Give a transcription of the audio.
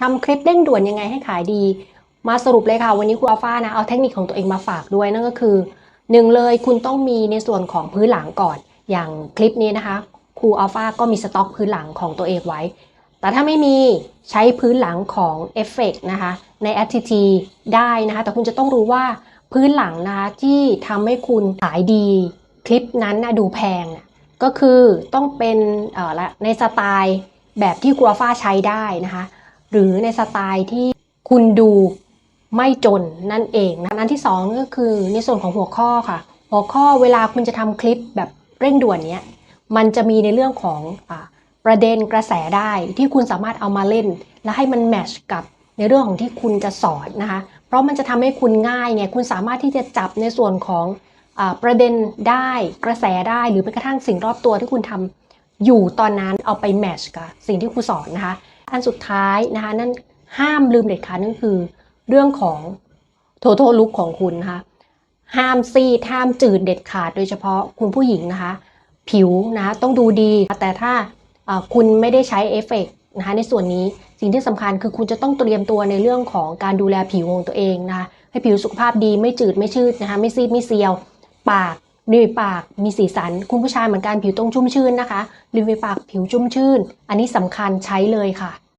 ทำคลิปเร่งด่วนยังไงให้ขายดี มาสรุปเลยค่ะ วันนี้ครูอัลฟานะ เอาเทคนิคของตัวเองมาฝากด้วยนั่นก็คือหนึ่งเลยคุณต้องมีในส่วนของพื้นหลังก่อน อย่างคลิปนี้นะคะครูอัลฟาก็มีสต็อกพื้นหลังของตัวเองไว้ แต่ถ้าไม่มีใช้พื้นหลังของเอฟเฟกนะคะใน FTT ได้นะคะ แต่คุณจะต้องรู้ว่าพื้นหลังนะคะที่ทำให้คุณขายดี คลิปนั้นนะดูแพงนะก็คือต้องเป็นเอ่อละในสไตล์แบบที่ครูอัลฟาใช้ได้นะคะ หรือในสไตล์ที่คุณดูไม่จนนั่นเองนะอันที่สองก็คือในส่วนของหัวข้อค่ะ หัวข้อเวลาคุณจะทำคลิปแบบเร่งด่วนเนี้ยมันจะมีในเรื่องของอประเด็นกระแสได้ที่คุณสามารถเอามาเล่น และให้มันแมชกับในเรื่องของที่คุณจะสอนนะคะ เพราะมันจะทำให้คุณง่ายเนี่ยคุณสามารถที่จะจับในส่วนของอประเด็นได้กระแสได้หรือแม้กระทั่งสิ่งรอบตัวที่คุณทำอยู่ตอนนั้นเอาไปแมชกับสิ่งที่ครูสอนนะคะ อันสุดท้ายนะคะนั่นห้ามลืมเด็ดขาดนั่นคือ เรื่องของ total look ของคุณนะคะห้ามซีดห้ามจืดเด็ดขาดโดยเฉพาะคุณผู้หญิงนะคะ ผิวนะะต้องดูดี แต่ถ้าคุณไม่ได้ใช้เอฟเฟกต์นะคะในส่วนนี้สิ่งที่สำคัญคือคุณจะต้องเตรียมตัวในเรื่องของการดูแลผิวของตัวเองนะคะให้ผิวสุขภาพดีไม่จืดไม่ชืดนะคะไม่ซีดไม่เซียว ปาก ริมฝีปากมีสีสัน คุณผู้ชายเหมือนกันผิวตรงชุ่มชื่นนะคะริมฝีปากผิวชุ่มชื่น อันนี้สำคัญใช้เลยค่ะ